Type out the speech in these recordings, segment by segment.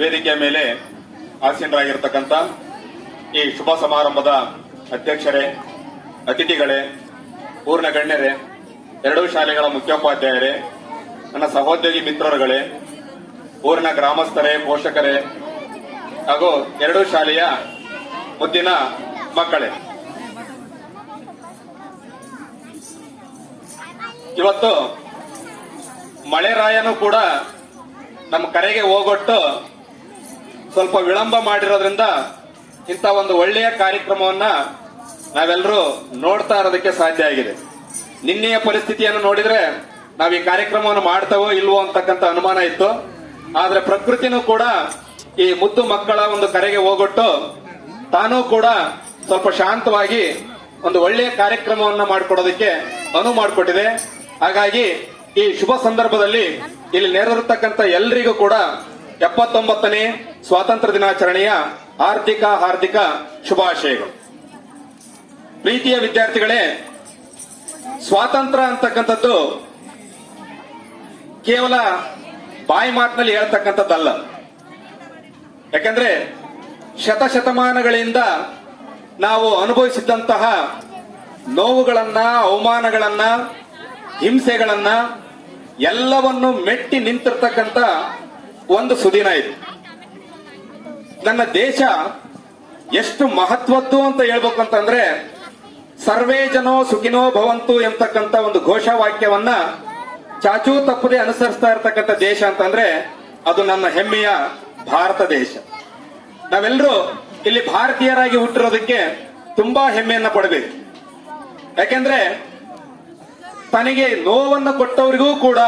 ವೇದಿಕೆಯ ಮೇಲೆ ಆಸೀನರಾಗಿರ್ತಕ್ಕಂಥ ಈ ಶುಭ ಸಮಾರಂಭದ ಅಧ್ಯಕ್ಷರೇ, ಅತಿಥಿಗಳೇ ಪೂರ್ಣ ಗಣ್ಯರೇ ಎರಡೂ ಶಾಲೆಗಳ ಮುಖ್ಯೋಪಾಧ್ಯಾಯರೇ, ನನ್ನ ಸಹೋದ್ಯೋಗಿ ಮಿತ್ರರುಗಳೇ ಊರಿನ ಗ್ರಾಮಸ್ಥರೇ, ಪೋಷಕರೇ, ಹಾಗೂ ಎರಡೂ ಶಾಲೆಯ ಮುದ್ದಿನ ಮಕ್ಕಳೇ. ಇವತ್ತು ಮಳೆರಾಯನೂ ಕೂಡ ನಮ್ಮ ಕರೆಗೆ ಹೋಗೊಟ್ಟು ಸ್ವಲ್ಪ ವಿಳಂಬ ಮಾಡಿರೋದ್ರಿಂದ ಇಂಥ ಒಂದು ಒಳ್ಳೆಯ ಕಾರ್ಯಕ್ರಮವನ್ನ ನಾವೆಲ್ಲರೂ ನೋಡ್ತಾ ಇರೋದಕ್ಕೆ ಸಾಧ್ಯ ಆಗಿದೆ. ನಿನ್ನೆಯ ಪರಿಸ್ಥಿತಿಯನ್ನು ನೋಡಿದ್ರೆ ನಾವು ಈ ಕಾರ್ಯಕ್ರಮವನ್ನು ಮಾಡ್ತವೋ ಇಲ್ವೋ ಅಂತಕ್ಕಂಥ ಅನುಮಾನ ಇತ್ತು. ಆದ್ರೆ ಪ್ರಕೃತಿನೂ ಕೂಡ ಈ ಮುದ್ದು ಮಕ್ಕಳ ಒಂದು ಕರೆಗೆ ಹೋಗೊಟ್ಟು ತಾನೂ ಕೂಡ ಸ್ವಲ್ಪ ಶಾಂತವಾಗಿ ಒಂದು ಒಳ್ಳೆಯ ಕಾರ್ಯಕ್ರಮವನ್ನ ಮಾಡಿಕೊಡೋದಕ್ಕೆ ಅನುವು ಮಾಡಿಕೊಟ್ಟಿದೆ. ಹಾಗಾಗಿ ಈ ಶುಭ ಸಂದರ್ಭದಲ್ಲಿ ಇಲ್ಲಿ ನೆರೆದಿರ್ತಕ್ಕಂಥ ಎಲ್ರಿಗೂ ಕೂಡ ಎಪ್ಪತ್ತೊಂಬತ್ತನೇ ಸ್ವಾತಂತ್ರ್ಯ ದಿನಾಚರಣೆಯ ಆರ್ಥಿಕ ಹಾರ್ದಿಕ ಶುಭಾಶಯಗಳು. ಪ್ರೀತಿಯ ವಿದ್ಯಾರ್ಥಿಗಳೇ, ಸ್ವಾತಂತ್ರ್ಯ ಅಂತಕ್ಕಂಥದ್ದು ಕೇವಲ ಬಾಯಿ ಮಾತಿನಲ್ಲಿ ಹೇಳ್ತಕ್ಕಂಥದ್ದಲ್ಲ. ಯಾಕಂದ್ರೆ ಶತಶತಮಾನಗಳಿಂದ ನಾವು ಅನುಭವಿಸಿದ್ದಂತಹ ನೋವುಗಳನ್ನ, ಅವಮಾನಗಳನ್ನ, ಹಿಂಸೆಗಳನ್ನ ಎಲ್ಲವನ್ನು ಮೆಟ್ಟಿ ನಿಂತಿರ್ತಕ್ಕಂಥ ಒಂದು ಸುದಿನ ಇದು. ದೇಶ ಎಷ್ಟು ಮಹತ್ವದ್ದು ಅಂತ ಹೇಳ್ಬೇಕು ಅಂತಂದ್ರೆ ಸರ್ವೇ ಜನೋ ಸುಖಿನೋ ಭವಂತು ಎಂತಕ್ಕಂತ ಒಂದು ಘೋಷವಾಕ್ಯವನ್ನ ಚಾಚೂ ತಪ್ಪದೆ ಅನುಸರಿಸ್ತಾ ಇರತಕ್ಕಂಥ ದೇಶ ಅಂತಂದ್ರೆ, ಅದು ನನ್ನ ಹೆಮ್ಮೆಯ ಭಾರತ ದೇಶ. ನಾವೆಲ್ಲರೂ ಇಲ್ಲಿ ಭಾರತೀಯರಾಗಿ ಹುಟ್ಟಿರೋದಕ್ಕೆ ತುಂಬಾ ಹೆಮ್ಮೆಯನ್ನ ಪಡಬೇಕು. ಯಾಕೆಂದ್ರೆ, ತನಗೆ ನೋವನ್ನು ಕೊಟ್ಟವರಿಗೂ ಕೂಡ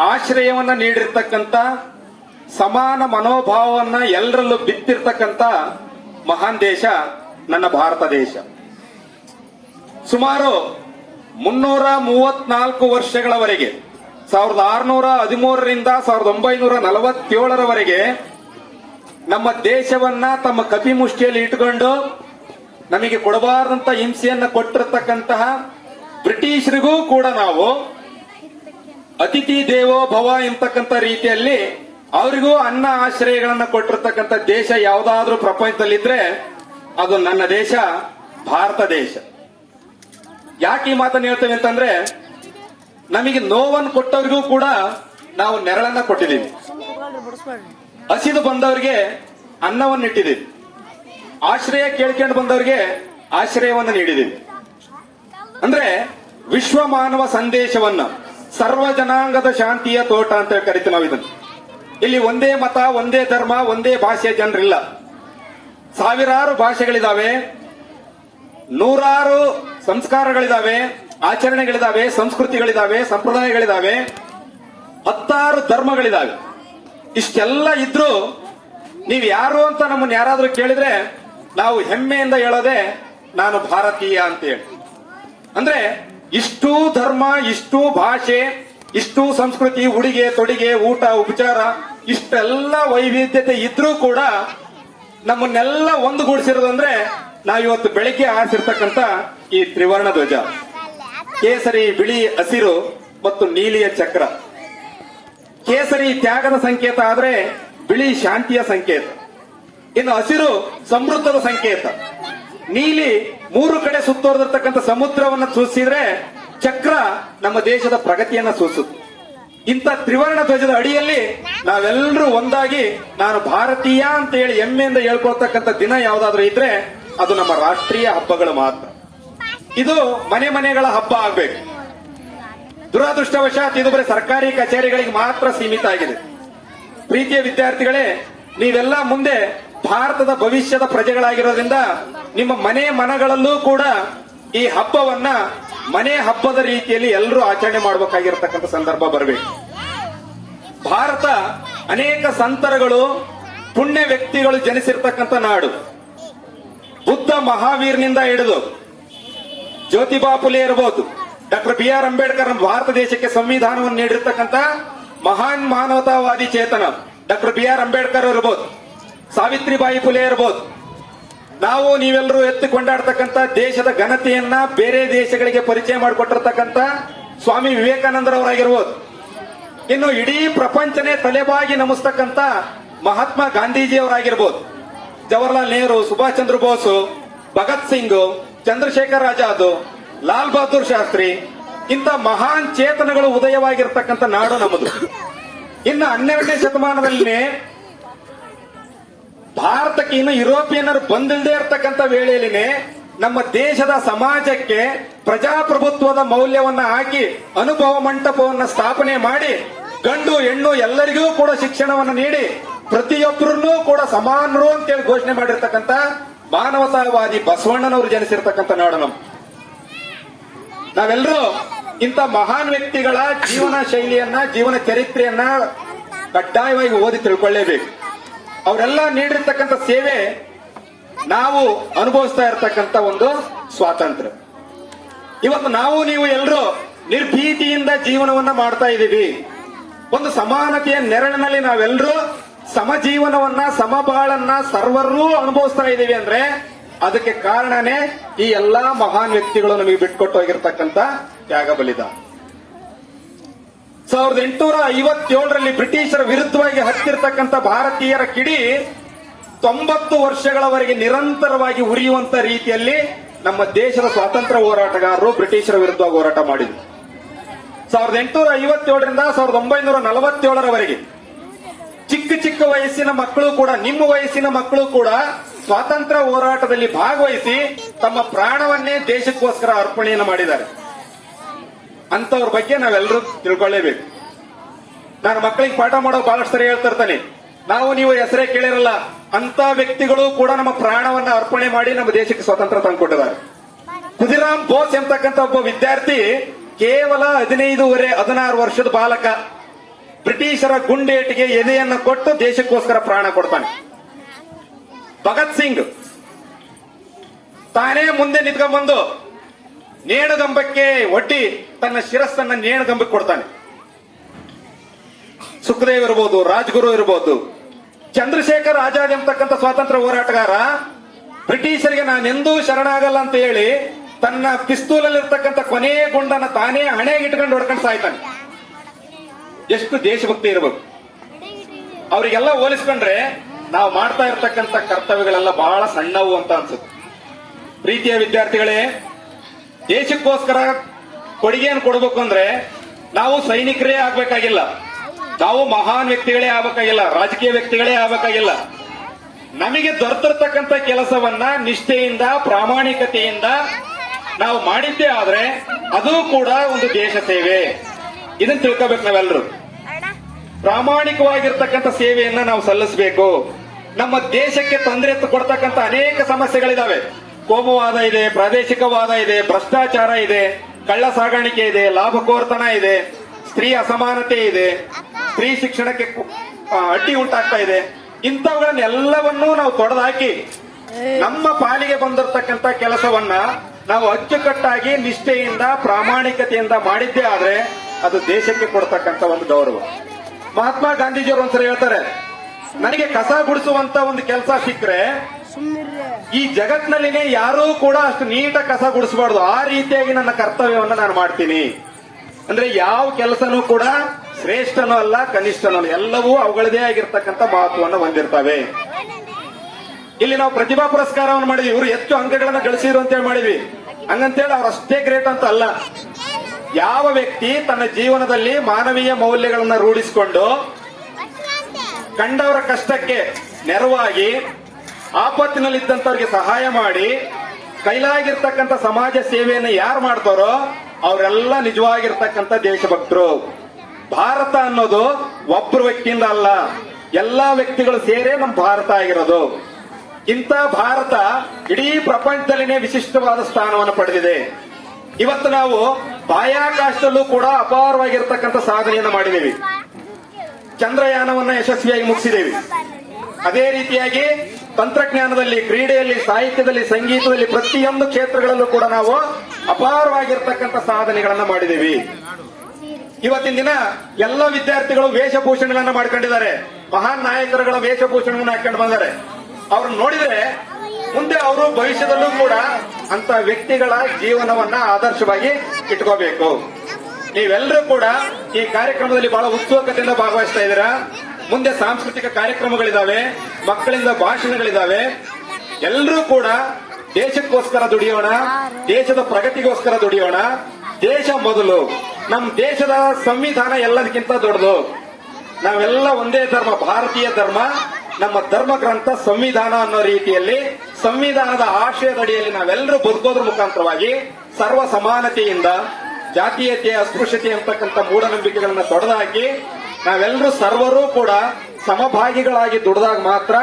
ಆಶ್ರಯವನ್ನ ನೀಡಿರ್ತಕ್ಕಂಥ ಸಮಾನ ಮನೋಭಾವವನ್ನ ಎಲ್ಲರಲ್ಲೂ ಬಿತ್ತಿರ್ತಕ್ಕಂತ ಮಹಾನ್ ದೇಶ ನನ್ನ ಭಾರತ ದೇಶ. ಸುಮಾರು ಮುನ್ನೂರ ಮೂವತ್ನಾಲ್ಕು ವರ್ಷಗಳವರೆಗೆ, ಸಾವಿರದ ಆರುನೂರ ಹದಿಮೂರರಿಂದ ಸಾವಿರದ ಒಂಬೈನೂರ ನಲವತ್ತೇಳರವರೆಗೆ ನಮ್ಮ ದೇಶವನ್ನ ತಮ್ಮ ಕಪಿ ಮುಷ್ಟಿಯಲ್ಲಿ ಇಟ್ಕೊಂಡು ನಮಗೆ ಕೊಡಬಾರದಂತ ಹಿಂಸೆಯನ್ನ ಕೊಟ್ಟಿರತಕ್ಕಂತಹ ಬ್ರಿಟಿಷರಿಗೂ ಕೂಡ ನಾವು ಅತಿಥಿ ದೇವೋ ಭವ ಎಂತಕ್ಕಂಥ ರೀತಿಯಲ್ಲಿ ಅವರಿಗೂ ಅನ್ನ ಆಶ್ರಯಗಳನ್ನ ಕೊಟ್ಟಿರ್ತಕ್ಕಂಥ ದೇಶ ಯಾವುದಾದ್ರೂ ಪ್ರಪಂಚದಲ್ಲಿದ್ರೆ ಅದು ನನ್ನ ದೇಶ, ಭಾರತ ದೇಶ. ಯಾಕೆ ಈ ಮಾತನ್ನು ಹೇಳ್ತೇವೆ ಅಂತಂದ್ರೆ, ನಮಗೆ ನೋವನ್ನು ಕೊಟ್ಟವರಿಗೂ ಕೂಡ ನಾವು ನೆರಳನ್ನ ಕೊಟ್ಟಿದ್ದೀವಿ. ಹಸಿದು ಬಂದವರಿಗೆ ಅನ್ನವನ್ನು ಇಟ್ಟಿದ್ದೀವಿ. ಆಶ್ರಯ ಕೇಳ್ಕೊಂಡು ಬಂದವರಿಗೆ ಆಶ್ರಯವನ್ನು ನೀಡಿದ್ದೀವಿ. ಅಂದ್ರೆ ವಿಶ್ವ ಮಾನವ ಸಂದೇಶವನ್ನ, ಸರ್ವ ಜನಾಂಗದ ಶಾಂತಿಯ ತೋಟ ಅಂತ ಹೇಳಿ ಕರಿತೀವಿ ನಾವು ಇದನ್ನು ಇಲ್ಲಿ ಒಂದೇ ಮತ, ಒಂದೇ ಧರ್ಮ, ಒಂದೇ ಭಾಷೆ ಜನರಿಲ್ಲ. ಸಾವಿರಾರು ಭಾಷೆಗಳಿದಾವೆ. ನೂರಾರು ಸಂಸ್ಕಾರಗಳಿದಾವೆ, ಆಚರಣೆಗಳಿದಾವೆ, ಸಂಸ್ಕೃತಿಗಳಿದಾವೆ, ಸಂಪ್ರದಾಯಗಳಿದಾವೆ. ಹತ್ತಾರು ಧರ್ಮಗಳಿದಾವೆ. ಇಷ್ಟೆಲ್ಲ ಇದ್ರೂ ನೀವು ಯಾರು ಅಂತ ನಮ್ಮನ್ನ ಯಾರಾದರೂ ಕೇಳಿದ್ರೆ ನಾವು ಹೆಮ್ಮೆಯಿಂದ ಹೇಳೋದೆ ನಾನು ಭಾರತೀಯ ಅಂತ ಹೇಳಿ. ಅಂದ್ರೆ ಇಷ್ಟು ಧರ್ಮ, ಇಷ್ಟು ಭಾಷೆ ಇಷ್ಟೂ ಸಂಸ್ಕೃತಿ, ಉಡುಗೆ, ತೊಡಿಗೆ, ಊಟ, ಉಪಚಾರ, ಇಷ್ಟೆಲ್ಲ ವೈವಿಧ್ಯತೆ ಇದ್ರೂ ಕೂಡ ನಮ್ಮನ್ನೆಲ್ಲ ಒಂದುಗೂಡಿಸಿರೋದಂದ್ರೆ ನಾವಿವತ್ತು ಬೆಳಿಗ್ಗೆ ಆರಿಸಿರ್ತಕ್ಕಂಥ ಈ ತ್ರಿವರ್ಣ ಧ್ವಜ. ಕೇಸರಿ, ಬಿಳಿ, ಹಸಿರು ಮತ್ತು ನೀಲಿಯ ಚಕ್ರ. ಕೇಸರಿ ತ್ಯಾಗದ ಸಂಕೇತ ಆದ್ರೆ ಬಿಳಿ ಶಾಂತಿಯ ಸಂಕೇತ. ಇನ್ನು ಹಸಿರು ಸಮೃದ್ಧದ ಸಂಕೇತ. ನೀಲಿ ಮೂರು ಕಡೆ ಸುತ್ತೋರ್ದಿರ್ತಕ್ಕಂಥ ಸಮುದ್ರವನ್ನು ಸೂಚಿಸಿದ್ರೆ ಚಕ್ರ ನಮ್ಮ ದೇಶದ ಪ್ರಗತಿಯನ್ನ ಸೂಸುತ್ತೆ. ಇಂಥ ತ್ರಿವರ್ಣ ಧ್ವಜದ ಅಡಿಯಲ್ಲಿ ನಾವೆಲ್ಲರೂ ಒಂದಾಗಿ ನಾನು ಭಾರತೀಯ ಅಂತ ಹೇಳಿ ಹೆಮ್ಮೆಯಿಂದ ಹೇಳ್ಕೊಳ್ತಕ್ಕಂಥ ದಿನ ಯಾವ್ದಾದ್ರು ಇದ್ರೆ ಅದು ನಮ್ಮ ರಾಷ್ಟ್ರೀಯ ಹಬ್ಬಗಳು ಮಾತ್ರ. ಇದು ಮನೆ ಮನೆಗಳ ಹಬ್ಬ ಆಗ್ಬೇಕು. ದುರದೃಷ್ಟವಶಾತ್ ಇದು ಬರೀ ಸರ್ಕಾರಿ ಕಚೇರಿಗಳಿಗೆ ಮಾತ್ರ ಸೀಮಿತ ಆಗಿದೆ. ಪ್ರೀತಿಯ ವಿದ್ಯಾರ್ಥಿಗಳೇ, ನೀವೆಲ್ಲ ಮುಂದೆ ಭಾರತದ ಭವಿಷ್ಯದ ಪ್ರಜೆಗಳಾಗಿರೋದ್ರಿಂದ ನಿಮ್ಮ ಮನೆ ಮನಗಳಲ್ಲೂ ಕೂಡ ಈ ಹಬ್ಬವನ್ನ ಮನೆ ಹಬ್ಬದ ರೀತಿಯಲ್ಲಿ ಎಲ್ಲರೂ ಆಚರಣೆ ಮಾಡಬೇಕಾಗಿರತಕ್ಕಂಥ ಸಂದರ್ಭ ಬರಬೇಕು. ಭಾರತ ಅನೇಕ ಸಂತರಗಳು, ಪುಣ್ಯ ವ್ಯಕ್ತಿಗಳು ಜನಿಸಿರ್ತಕ್ಕಂಥ ನಾಡು. ಬುದ್ಧ ಮಹಾವೀರ್ನಿಂದ ಹಿಡಿದು ಜ್ಯೋತಿಬಾ ಫುಲೆ ಇರಬಹುದು doctor B R Ambedkar Bharat ದೇಶಕ್ಕೆ ಸಂವಿಧಾನವನ್ನು ನೀಡಿರ್ತಕ್ಕಂಥ ಮಹಾನ್ ಮಾನವತಾವಾದಿ ಚೇತನ ಡಾಕ್ಟರ್ ಬಿ ಆರ್ ಅಂಬೇಡ್ಕರ್ ಇರಬಹುದು ಸಾವಿತ್ರಿಬಾಯಿ ಫುಲೆ ಇರಬಹುದು ನಾವು ನೀವೆಲ್ಲರೂ ಎತ್ತು ಕೊಂಡಾಡ್ತಕ್ಕಂಥ ದೇಶದ ಘನತೆಯನ್ನ ಬೇರೆ ದೇಶಗಳಿಗೆ ಪರಿಚಯ ಮಾಡಿಕೊಟ್ಟಿರ್ತಕ್ಕಂಥ ಸ್ವಾಮಿ ವಿವೇಕಾನಂದರವರಾಗಿರ್ಬೋದು. ಇನ್ನು ಇಡೀ ಪ್ರಪಂಚನೇ ತಲೆಬಾಗಿ ನಮಿಸ್ತಕ್ಕಂಥ ಮಹಾತ್ಮ ಗಾಂಧೀಜಿ ಗಾಂಧೀಜಿಯವರಾಗಿರ್ಬೋದು. ಜವಾಹರ್ಲಾಲ್ ನೆಹರು, ಸುಭಾಷ್ ಚಂದ್ರ ಬೋಸು, ಭಗತ್ ಸಿಂಗ್, ಚಂದ್ರಶೇಖರ್ ಆಜಾದ್, ಲಾಲ್ ಬಹದ್ದೂರ್ ಶಾಸ್ತ್ರಿ, ಇಂಥ ಮಹಾನ್ ಚೇತನಗಳು ಉದಯವಾಗಿರ್ತಕ್ಕಂಥ ನಾಡು ನಮ್ಮದು. ಇನ್ನು ಹನ್ನೆರಡನೇ ಶತಮಾನದಲ್ಲಿ ಭಾರತಕ್ಕೆ ಇನ್ನು ಯುರೋಪಿಯನ್ನರು ಬಂದಿಲ್ಲದೆ ಇರತಕ್ಕಂಥ ವೇಳೆಯಲ್ಲಿನೆ ನಮ್ಮ ದೇಶದ ಸಮಾಜಕ್ಕೆ ಪ್ರಜಾಪ್ರಭುತ್ವದ ಮೌಲ್ಯವನ್ನ ಹಾಕಿ ಅನುಭವ ಮಂಟಪವನ್ನ ಸ್ಥಾಪನೆ ಮಾಡಿ, ಗಂಡು, ಹೆಣ್ಣು ಎಲ್ಲರಿಗೂ ಕೂಡ ಶಿಕ್ಷಣವನ್ನು ನೀಡಿ, ಪ್ರತಿಯೊಬ್ಬರನ್ನೂ ಕೂಡ ಸಮಾನರು ಅಂತೇಳಿ ಘೋಷಣೆ ಮಾಡಿರ್ತಕ್ಕಂಥ ಮಾನವತಾವಾದಿ ಬಸವಣ್ಣನವರು ಜನಿಸಿರ್ತಕ್ಕಂಥ ನಾಡು ನಾವೆಲ್ಲರೂ ಇಂಥ ಮಹಾನ್ ವ್ಯಕ್ತಿಗಳ ಜೀವನ ಶೈಲಿಯನ್ನ, ಜೀವನ ಚರಿತ್ರೆಯನ್ನ ಕಡ್ಡಾಯವಾಗಿ ಓದಿ ತಿಳ್ಕೊಳ್ಳೇಬೇಕು. ಅವರೆಲ್ಲ ನೀಡಿರ್ತಕ್ಕಂಥ ಸೇವೆ ನಾವು ಅನುಭವಿಸ್ತಾ ಇರತಕ್ಕಂತ ಒಂದು ಸ್ವಾತಂತ್ರ್ಯ. ಇವತ್ತು ನಾವು ನೀವು ಎಲ್ಲರೂ ನಿರ್ಭೀತಿಯಿಂದ ಜೀವನವನ್ನ ಮಾಡ್ತಾ ಇದ್ದೀವಿ. ಒಂದು ಸಮಾನತೆಯ ನೆರಳಿನಲ್ಲಿ ನಾವೆಲ್ಲರೂ ಸಮಜೀವನವನ್ನ, ಸಮಬಾಳನ್ನ ಸರ್ವರೂ ಅನುಭವಿಸ್ತಾ ಇದ್ದೀವಿ ಅಂದ್ರೆ ಅದಕ್ಕೆ ಕಾರಣನೇ ಈ ಎಲ್ಲಾ ಮಹಾನ್ ವ್ಯಕ್ತಿಗಳು ನಮಗೆ ಬಿಟ್ಕೊಟ್ಟು ಹೋಗಿರ್ತಕ್ಕಂಥ ತ್ಯಾಗ ಬಲಿದಾನ ಸಾವಿರದ ಎಂಟುನೂರ ಐವತ್ತೇಳರಲ್ಲಿ ಬ್ರಿಟಿಷರ ವಿರುದ್ಧವಾಗಿ ಹತ್ತಿರ್ತಕ್ಕಂಥ ಭಾರತೀಯರ ಕಿಡಿ ತೊಂಬತ್ತು ವರ್ಷಗಳವರೆಗೆ ನಿರಂತರವಾಗಿ ಉರಿಯುವಂತ ರೀತಿಯಲ್ಲಿ ನಮ್ಮ ದೇಶದ ಸ್ವಾತಂತ್ರ್ಯ ಹೋರಾಟಗಾರರು ಬ್ರಿಟಿಷರ ವಿರುದ್ಧ ಹೋರಾಟ ಮಾಡಿದ್ರು. ಸಾವಿರದ ಎಂಟುನೂರ ಐವತ್ತೇಳರಿಂದ ಸಾವಿರದ ಒಂಬೈನೂರ ನಲವತ್ತೇಳರವರೆಗೆ ಚಿಕ್ಕ ಚಿಕ್ಕ ವಯಸ್ಸಿನ ಮಕ್ಕಳು ಕೂಡ, ನಿಮ್ಮ ವಯಸ್ಸಿನ ಮಕ್ಕಳು ಕೂಡ ಸ್ವಾತಂತ್ರ್ಯ ಹೋರಾಟದಲ್ಲಿ ಭಾಗವಹಿಸಿ ತಮ್ಮ ಪ್ರಾಣವನ್ನೇ ದೇಶಕ್ಕೋಸ್ಕರ ಅರ್ಪಣೆಯನ್ನು ಮಾಡಿದ್ದಾರೆ. ಅಂತವ್ರ ಬಗ್ಗೆ ನಾವೆಲ್ಲರೂ ತಿಳ್ಕೊಳ್ಳೇಬೇಕು. ನಾನು ಮಕ್ಕಳಿಗೆ ಪಾಠ ಮಾಡೋ ಬಹಳಷ್ಟು ಸರಿ ಹೇಳ್ತಾ ಇರ್ತಾನೆ. ನಾವು ನೀವು ಹೆಸರೇ ಕೇಳಿರಲ್ಲ ಅಂತ ವ್ಯಕ್ತಿಗಳು ಕೂಡ ನಮ್ಮ ಪ್ರಾಣವನ್ನ ಅರ್ಪಣೆ ಮಾಡಿ ನಮ್ಮ ದೇಶಕ್ಕೆ ಸ್ವಾತಂತ್ರ್ಯ ತಂದುಕೊಟ್ಟಿದ್ದಾರೆ. ಖುದಿರಾಮ್ ಬೋಸ್ ಎಂಬತಕ್ಕಂಥ ಒಬ್ಬ ವಿದ್ಯಾರ್ಥಿ, ಕೇವಲ ಹದಿನೈದೂವರೆ, ಹದಿನಾರು ವರ್ಷದ ಬಾಲಕ, ಬ್ರಿಟಿಷರ ಗುಂಡೇಟಿಗೆ ಎದೆಯನ್ನು ಕೊಟ್ಟು ದೇಶಕ್ಕೋಸ್ಕರ ಪ್ರಾಣ ಕೊಡ್ತಾನೆ. ಭಗತ್ ಸಿಂಗ್ ತಾನೇ ಮುಂದೆ ನಿಂತ್ಕೊಂಡ್ಬಂದು ನೇಣುಗಂಬಕ್ಕೆ ಒಡ್ಡಿ ತನ್ನ ಶಿರಸ್ಸನ್ನ ನೇಣುಗಂಬಕ್ಕೆ ಕೊಡ್ತಾನೆ. ಸುಖದೇವ್ ಇರ್ಬೋದು, ರಾಜ್ಗುರು ಇರ್ಬೋದು, ಚಂದ್ರಶೇಖರ್ ಆಜಾದ್ ಎಂಬತಕ್ಕಂಥ ಸ್ವಾತಂತ್ರ್ಯ ಹೋರಾಟಗಾರ, ಬ್ರಿಟಿಷರಿಗೆ ನಾನೆಂದೂ ಶರಣಾಗಲ್ಲ ಅಂತ ಹೇಳಿ ತನ್ನ ಪಿಸ್ತೂಲಲ್ಲಿರ್ತಕ್ಕಂಥ ಕೊನೆಯ ಗುಂಡನ್ನ ತಾನೇ ಹಣೆಗೆ ಇಟ್ಕೊಂಡು ಹೊಡ್ಕೊಂಡು ಸಾಯ್ತಾನೆ. ಎಷ್ಟು ದೇಶಭಕ್ತಿ ಇರಬೇಕು. ಅವರಿಗೆಲ್ಲ ಹೋಲಿಸ್ಕೊಂಡ್ರೆ ನಾವು ಮಾಡ್ತಾ ಇರ್ತಕ್ಕಂಥ ಕರ್ತವ್ಯಗಳೆಲ್ಲ ಬಹಳ ಸಣ್ಣವು ಅಂತ ಅನ್ಸುತ್ತೆ. ಪ್ರೀತಿಯ ವಿದ್ಯಾರ್ಥಿಗಳೇ ದೇಶಕ್ಕೋಸ್ಕರ ಕೊಡುಗೆಯನ್ನು ಕೊಡಬೇಕು ಅಂದ್ರೆ ನಾವು ಸೈನಿಕರೇ ಆಗ್ಬೇಕಾಗಿಲ್ಲ. ನಾವು ಮಹಾನ್ ವ್ಯಕ್ತಿಗಳೇ ಆಗ್ಬೇಕಾಗಿಲ್ಲ. ರಾಜಕೀಯ ವ್ಯಕ್ತಿಗಳೇ ಆಗ್ಬೇಕಾಗಿಲ್ಲ. ನಮಗೆ ದೊರೆತಿರ್ತಕ್ಕಂಥ ಕೆಲಸವನ್ನ ನಿಷ್ಠೆಯಿಂದ, ಪ್ರಾಮಾಣಿಕತೆಯಿಂದ ನಾವು ಮಾಡಿದ್ದೇ ಆದ್ರೆ ಅದು ಕೂಡ ಒಂದು ದೇಶ ಸೇವೆ. ಇದನ್ನು ತಿಳ್ಕೋಬೇಕು ನಾವೆಲ್ಲರೂ ಪ್ರಾಮಾಣಿಕವಾಗಿರ್ತಕ್ಕಂಥ ಸೇವೆಯನ್ನ ನಾವು ಸಲ್ಲಿಸಬೇಕು. ನಮ್ಮ ದೇಶಕ್ಕೆ ತೊಂದರೆ ಕೊಡ್ತಕ್ಕಂಥ ಅನೇಕ ಸಮಸ್ಯೆಗಳಿದಾವೆ. ಕೋಮುವಾದ ಇದೆ, ಪ್ರಾದೇಶಿಕವಾದ ಇದೆ, ಭ್ರಷ್ಟಾಚಾರ ಇದೆ, ಕಳ್ಳ ಸಾಗಾಣಿಕೆ ಇದೆ, ಲಾಭಕೋರ್ತನ ಇದೆ, ಸ್ತ್ರೀ ಅಸಮಾನತೆ ಇದೆ, ಸ್ತ್ರೀ ಶಿಕ್ಷಣಕ್ಕೆ ಅಡ್ಡಿ ಉಂಟಾಗ್ತಾ ಇದೆ. ಇಂಥವುಗಳನ್ನೆಲ್ಲವನ್ನೂ ನಾವು ತೊಡೆದಾಕಿ ನಮ್ಮ ಪಾಲಿಗೆ ಬಂದಿರತಕ್ಕಂತ ಕೆಲಸವನ್ನ ನಾವು ಅಚ್ಚುಕಟ್ಟಾಗಿ ನಿಷ್ಠೆಯಿಂದ, ಪ್ರಾಮಾಣಿಕತೆಯಿಂದ ಮಾಡಿದ್ದೇ ಆದ್ರೆ ಅದು ದೇಶಕ್ಕೆ ಕೊಡ್ತಕ್ಕಂತ ಒಂದು ಗೌರವ. ಮಹಾತ್ಮ ಗಾಂಧೀಜಿಯವರು ಒಂದ್ಸರಿ ಹೇಳ್ತಾರೆ, ನನಗೆ ಕಸ ಗುಡಿಸುವಂತ ಒಂದು ಕೆಲಸ ಸಿಕ್ಕರೆ ಈ ಜಗತ್ನಲ್ಲಿನೇ ಯಾರೂ ಕೂಡ ಅಷ್ಟು ನೀಟ ಕಸ ಗುಡಿಸಬಾರ್ದು. ಆ ರೀತಿಯಾಗಿ ನನ್ನ ಕರ್ತವ್ಯವನ್ನ ನಾನು ಮಾಡ್ತೀನಿ. ಅಂದ್ರೆ ಯಾವ ಕೆಲಸನೂ ಕೂಡ ಶ್ರೇಷ್ಠನೂ ಅಲ್ಲ, ಕನಿಷ್ಠನೂ ಅಲ್ಲ. ಎಲ್ಲವೂ ಅವುಗಳದೇ ಆಗಿರ್ತಕ್ಕಂಥ ಮಹತ್ವವನ್ನು ಹೊಂದಿರ್ತವೆ. ಇಲ್ಲಿ ನಾವು ಪ್ರತಿಭಾ ಪುರಸ್ಕಾರವನ್ನು ಮಾಡಿದ್ವಿ. ಇವರು ಹೆಚ್ಚು ಅಂಕಗಳನ್ನು ಗಳಿಸಿದ್ರು ಅಂತೇಳಿ ಮಾಡಿದ್ವಿ. ಹಂಗಂತೇಳಿ ಅವ್ರು ಅಷ್ಟೇ ಗ್ರೇಟ್ ಅಂತ ಅಲ್ಲ. ಯಾವ ವ್ಯಕ್ತಿ ತನ್ನ ಜೀವನದಲ್ಲಿ ಮಾನವೀಯ ಮೌಲ್ಯಗಳನ್ನ ರೂಢಿಸಿಕೊಂಡು ಕಂಡವರ ಕಷ್ಟಕ್ಕೆ ನೆರವಾಗಿ ಆಪತ್ತಿನಲ್ಲಿದ್ದಂಥವ್ರಿಗೆ ಸಹಾಯ ಮಾಡಿ ಕೈಲಾಗಿರ್ತಕ್ಕಂಥ ಸಮಾಜ ಸೇವೆಯನ್ನು ಯಾರು ಮಾಡ್ತಾರೋ ಅವರೆಲ್ಲ ನಿಜವಾಗಿರ್ತಕ್ಕಂಥ ದೇಶಭಕ್ತರು. ಭಾರತ ಅನ್ನೋದು ಒಬ್ಬರು ವ್ಯಕ್ತಿಯಿಂದ ಅಲ್ಲ, ಎಲ್ಲಾ ವ್ಯಕ್ತಿಗಳು ಸೇರೇ ನಮ್ಮ ಭಾರತ ಆಗಿರೋದು. ಇಂಥ ಭಾರತ ಇಡೀ ಪ್ರಪಂಚದಲ್ಲಿನೇ ವಿಶಿಷ್ಟವಾದ ಸ್ಥಾನವನ್ನು ಪಡೆದಿದೆ. ಇವತ್ತು ನಾವು ಬಾಹ್ಯಾಕಾಶದಲ್ಲೂ ಕೂಡ ಅಪಾರವಾಗಿರ್ತಕ್ಕಂಥ ಸಾಧನೆಯನ್ನು ಮಾಡಿದ್ದೇವೆ. ಚಂದ್ರಯಾನವನ್ನ ಯಶಸ್ವಿಯಾಗಿ ಮುಗಿಸಿದ್ದೇವೆ. ಅದೇ ರೀತಿಯಾಗಿ ತಂತ್ರಜ್ಞಾನದಲ್ಲಿ, ಕ್ರೀಡೆಯಲ್ಲಿ, ಸಾಹಿತ್ಯದಲ್ಲಿ, ಸಂಗೀತದಲ್ಲಿ ಪ್ರತಿಯೊಂದು ಕ್ಷೇತ್ರಗಳಲ್ಲೂ ಕೂಡ ನಾವು ಅಪಾರವಾಗಿರ್ತಕ್ಕಂಥ ಸಾಧನೆಗಳನ್ನ ಮಾಡಿದೀವಿ ಇವತ್ತಿನ ದಿನ ಎಲ್ಲ ವಿದ್ಯಾರ್ಥಿಗಳು ವೇಷಭೂಷಣಗಳನ್ನ ಮಾಡ್ಕೊಂಡಿದ್ದಾರೆ. ಮಹಾನ್ ನಾಯಕರುಗಳ ವೇಷಭೂಷಣಗಳನ್ನ ಹಾಕೊಂಡು ಬಂದಿದ್ದಾರೆ. ಅವ್ರನ್ನ ನೋಡಿದ್ರೆ ಮುಂದೆ ಅವರು ಭವಿಷ್ಯದಲ್ಲೂ ಕೂಡ ಅಂತ ವ್ಯಕ್ತಿಗಳ ಜೀವನವನ್ನ ಆದರ್ಶವಾಗಿ ಇಟ್ಕೋಬೇಕು. ನೀವೆಲ್ಲರೂ ಕೂಡ ಈ ಕಾರ್ಯಕ್ರಮದಲ್ಲಿ ಬಹಳ ಉತ್ಸುಕತೆಯಿಂದ ಭಾಗವಹಿಸ್ತಾ ಇದ್ದೀರಾ? ಮುಂದೆ ಸಾಂಸ್ಕೃತಿಕ ಕಾರ್ಯಕ್ರಮಗಳಿದಾವೆ, ಮಕ್ಕಳಿಂದ ಭಾಷಣಗಳಿದಾವೆ. ಎಲ್ಲರೂ ಕೂಡ ದೇಶಕ್ಕೋಸ್ಕರ ದುಡಿಯೋಣ, ದೇಶದ ಪ್ರಗತಿಗೋಸ್ಕರ ದುಡಿಯೋಣ. ದೇಶ ಮೊದಲು ನಮ್ಮ ದೇಶದ ಸಂವಿಧಾನ ಎಲ್ಲದಕ್ಕಿಂತ ದೊಡ್ಡದು. ನಾವೆಲ್ಲ ಒಂದೇ ಧರ್ಮ, ಭಾರತೀಯ ಧರ್ಮ. ನಮ್ಮ ಧರ್ಮ ಗ್ರಂಥ ಸಂವಿಧಾನ ಅನ್ನೋ ರೀತಿಯಲ್ಲಿ, ಸಂವಿಧಾನದ ಆಶಯದಡಿಯಲ್ಲಿ ನಾವೆಲ್ಲರೂ ಬದುಕೋದ್ರ ಮುಖಾಂತರವಾಗಿ ಸರ್ವ ಸಮಾನತೆಯಿಂದ ಜಾತೀಯತೆ ಅಸ್ಪೃಶ್ಯತೆ ಅಂತಕ್ಕಂಥ ಮೂಢನಂಬಿಕೆಗಳನ್ನ ತೊಡೆದಾಕಿ ನಾವೆಲ್ಲರೂ ಸರ್ವರೂ ಕೂಡ ಸಮಭಾಗಿಗಳಾಗಿ ದುಡಿದಾಗ ಮಾತ್ರ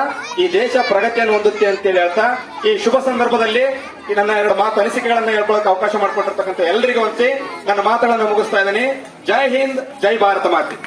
ಈ ದೇಶ ಪ್ರಗತಿಯನ್ನು ಹೊಂದುತ್ತೆ ಅಂತೇಳಿ ಹೇಳ್ತಾ, ಈ ಶುಭ ಸಂದರ್ಭದಲ್ಲಿ ನನ್ನ ಎರಡು ಮಾತು ಅನಿಸಿಕೆಗಳನ್ನ ಹೇಳ್ಕೊಳಕ್ಕೆ ಅವಕಾಶ ಮಾಡಿಕೊಟ್ಟಿರ್ತಕ್ಕಂಥ ಎಲ್ಲರಿಗೂ ಒಂದ್ಸಿ ನನ್ನ ಮಾತುಗಳನ್ನು ಮುಗಿಸ್ತಾ ಇದ್ದೀನಿ. ಜೈ ಹಿಂದ್, ಜೈ ಭಾರತ ಮಾತೆ.